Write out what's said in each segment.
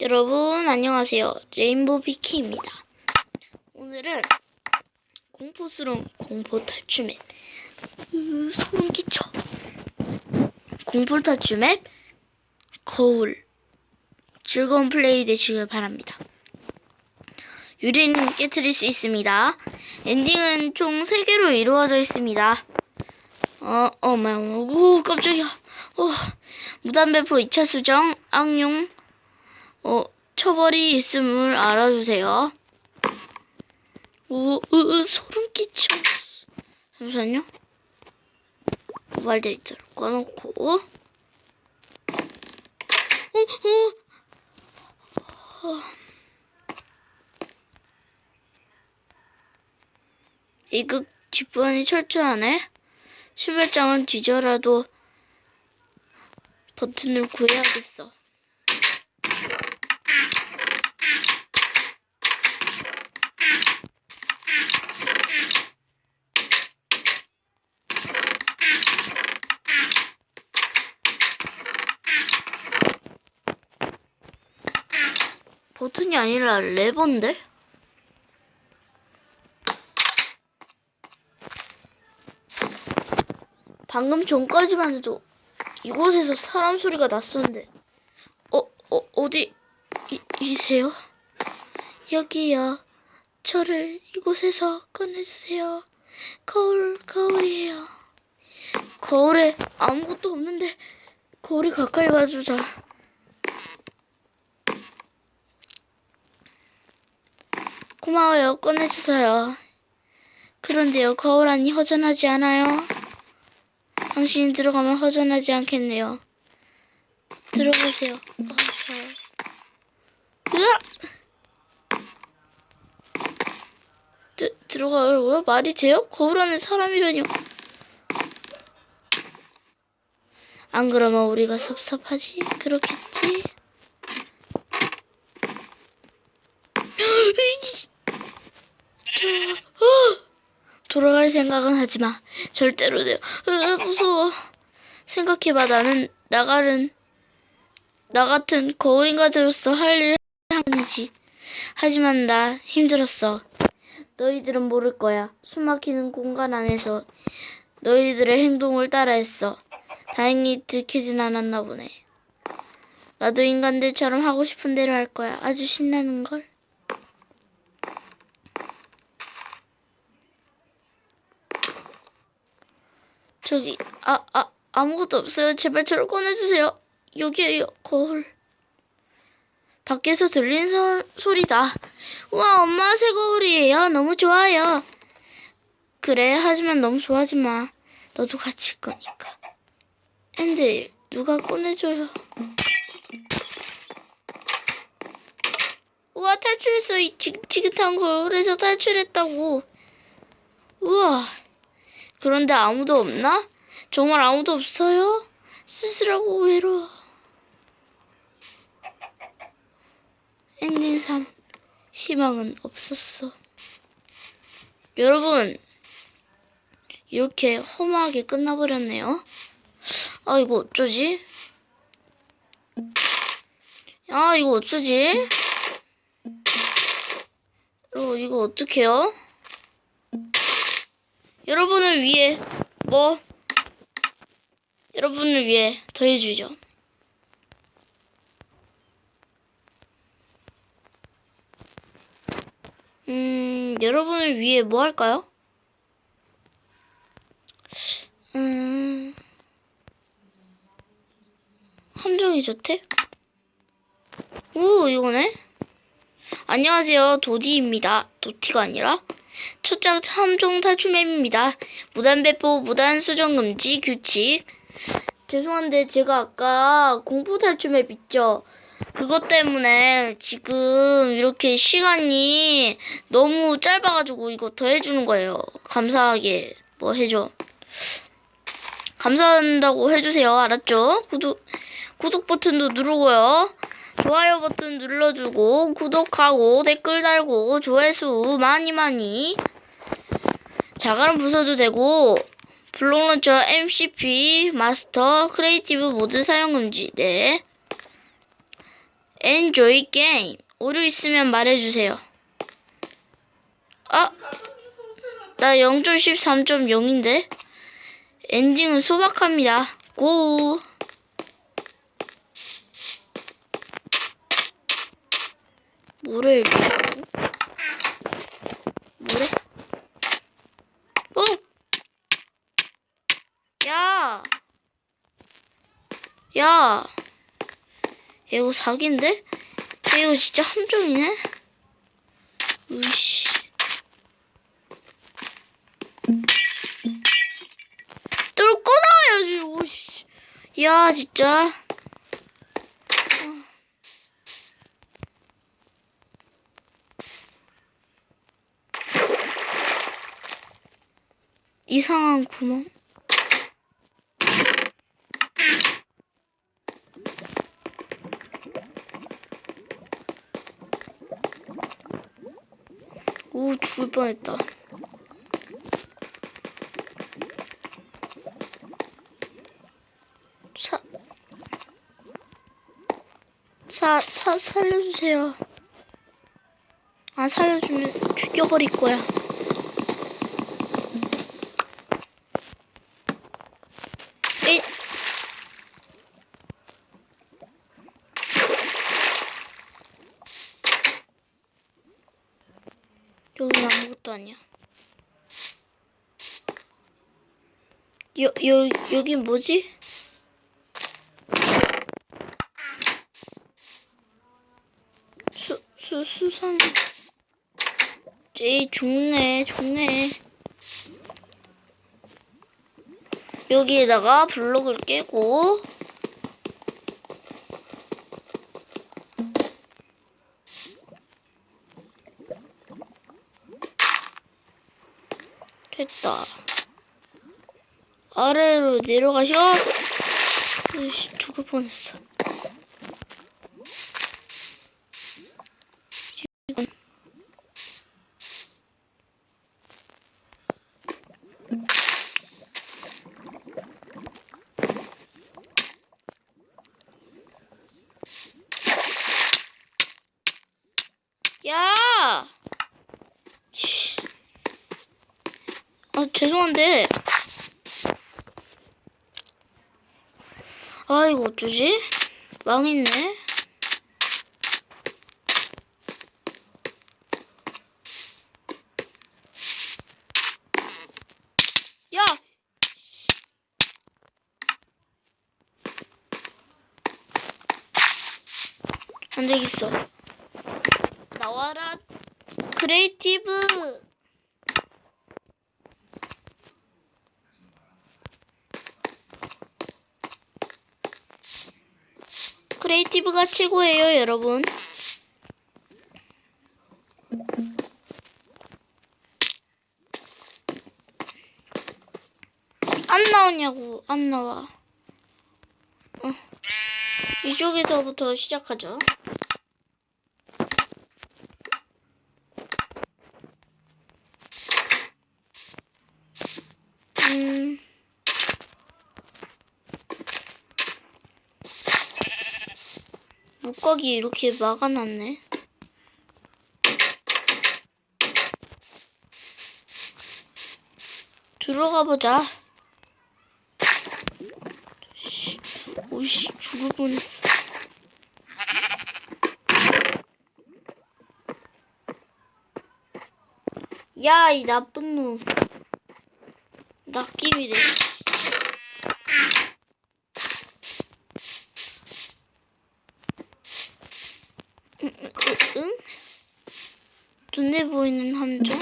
여러분 안녕하세요. 레인보우 비키입니다. 오늘은 공포스러운 공포 탈출 맵 으, 소름 끼쳐 공포 탈출 맵 거울 즐거운 플레이 되시길 바랍니다. 유리는 깨트릴 수 있습니다. 엔딩은 총 3개로 이루어져 있습니다. 어, 어머, 어머, 오, 깜짝이야. 어, 무단배포 2차 수정, 악용, 어, 처벌이 있음을 알아주세요. 오, 으, 으, 소름 끼쳐. 잠시만요. 모바일 데이터를 꺼놓고. 어, 어, 어. 이극 뒷부분이 철저하네. 신발장은 뒤져라도 버튼을 구해야겠어. 버튼이 아니라 레버인데? 방금 전까지만 해도 이곳에서 사람 소리가 났었는데 어, 어 어디 이, 이세요? 여기요. 저를 이곳에서 꺼내주세요. 거울, 거울이에요. 거울에 아무것도 없는데 거울이 가까이 와주자. 고마워요. 꺼내주세요. 그런데요, 거울 안이 허전하지 않아요? 당신이 들어가면 허전하지 않겠네요. 들어가세요. 어서. 으악! 드, 들어가라고요? 말이 돼요? 거울 안에 사람이라뇨. 안 그러면 우리가 섭섭하지? 그렇겠지? 저, 어! 돌아갈 생각은 하지 마. 절대로 돼. 으, 무서워. 생각해봐. 나는 나가는 나 같은 거울 인간으로서 할일 하는지. 하지만 나 힘들었어. 너희들은 모를 거야. 숨막히는 공간 안에서 너희들의 행동을 따라했어. 다행히 들키진 않았나 보네. 나도 인간들처럼 하고 싶은 대로 할 거야. 아주 신나는 걸. 저기 아, 아 아 무것도 없어요. 제발 저를 꺼내주세요. 여기에요 거울. 밖에서 들린 소, 소리다. 우와 엄마 새 거울이에요. 너무 좋아요. 그래 하지만 너무 좋아하지 마. 너도 같이 있 거니까. 앤들 누가 꺼내줘요. 우와 탈출했어. 이 지긋지긋한 거울에서 탈출했다고. 우와. 그런데 아무도 없나? 정말 아무도 없어요? 스스로고 외로워. 엔딩 3. 희망은 없었어. 여러분, 이렇게 허무하게 끝나버렸네요. 아, 이거 어쩌지? 아, 이거 어쩌지? 어, 이거 어떡해요? 여러분을 위해 뭐 여러분을 위해 더해주죠. 음, 여러분을 위해 뭐 할까요? 음, 함정이 좋대? 오, 이거네? 안녕하세요, 도디입니다. 도티가 아니라? 초장 함정 탈출맵입니다. 무단 배포, 무단 수정 금지 규칙. 죄송한데 제가 아까 공포 탈출맵 있죠? 그것 때문에 지금 이렇게 시간이 너무 짧아가지고 이거 더 해주는 거예요. 감사하게 뭐 해줘. 감사한다고 해주세요. 알았죠? 구독, 구독 버튼도 누르고요. 좋아요 버튼 눌러주고 구독하고 댓글 달고 조회수 많이 많이 자가람 부숴도 되고 블록런처 MCP 마스터 크리에이티브 모드 사용 금지 네 Enjoy game. 오류 있으면 말해주세요. 아, 나 0.13.0인데? 엔딩은 소박합니다. 고! 뭐를 읽으라고? 뭐래? 어! 야! 야! 이거 사기인데? 이거 진짜 함정이네? 으이씨. 뚫고 나와야지, 오씨. 야, 진짜. 이상한 구멍. 오, 죽을 뻔했다. 사, 사, 사, 살려주세요. 안 살려주면 죽여버릴 거야. 에잇! 여긴 아무 것도 아니야. 여, 여, 여긴 뭐지? 수, 수, 수산. 에이, 죽네, 죽네. 여기에다가 블록을 깨고. 됐다. 아래로 내려가셔. 으이씨, 죽을 뻔했어. 이건 야! 씨. 아, 죄송한데. 아, 이거 어쩌지? 망했네. 야! 안 되겠어. 나와라. 크리에이티브. 크리에이티브가 최고예요, 여러분. 안 나오냐고, 안 나와. 어. 이쪽에서부터 시작하죠. 음. 목각이 이렇게 막아놨네. 들어가 보자. 씨, 오씨 죽을 뻔했어. 야, 이 나쁜 놈. 낚임이래. 눈에 보이는 함정?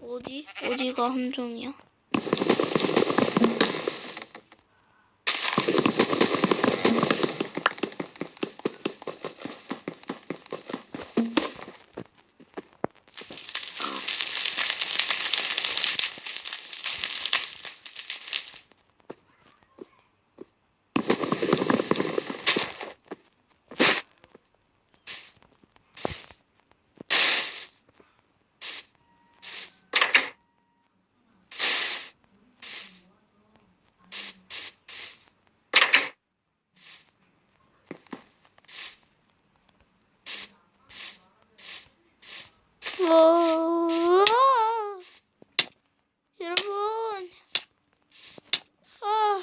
어디? 어디가 함정이야? 여러분 여러분 아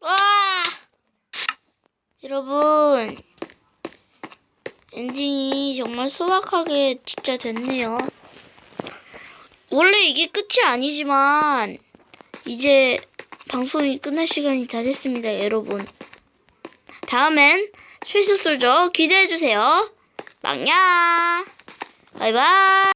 와! 여러분 엔딩이 정말 소박하게 진짜 됐네요. 원래 이게 끝이 아니지만 이제 방송이 끝날 시간이 다 됐습니다, 여러분. 다음엔 스페이스 솔저 기대해주세요. 빵야! 바이바이!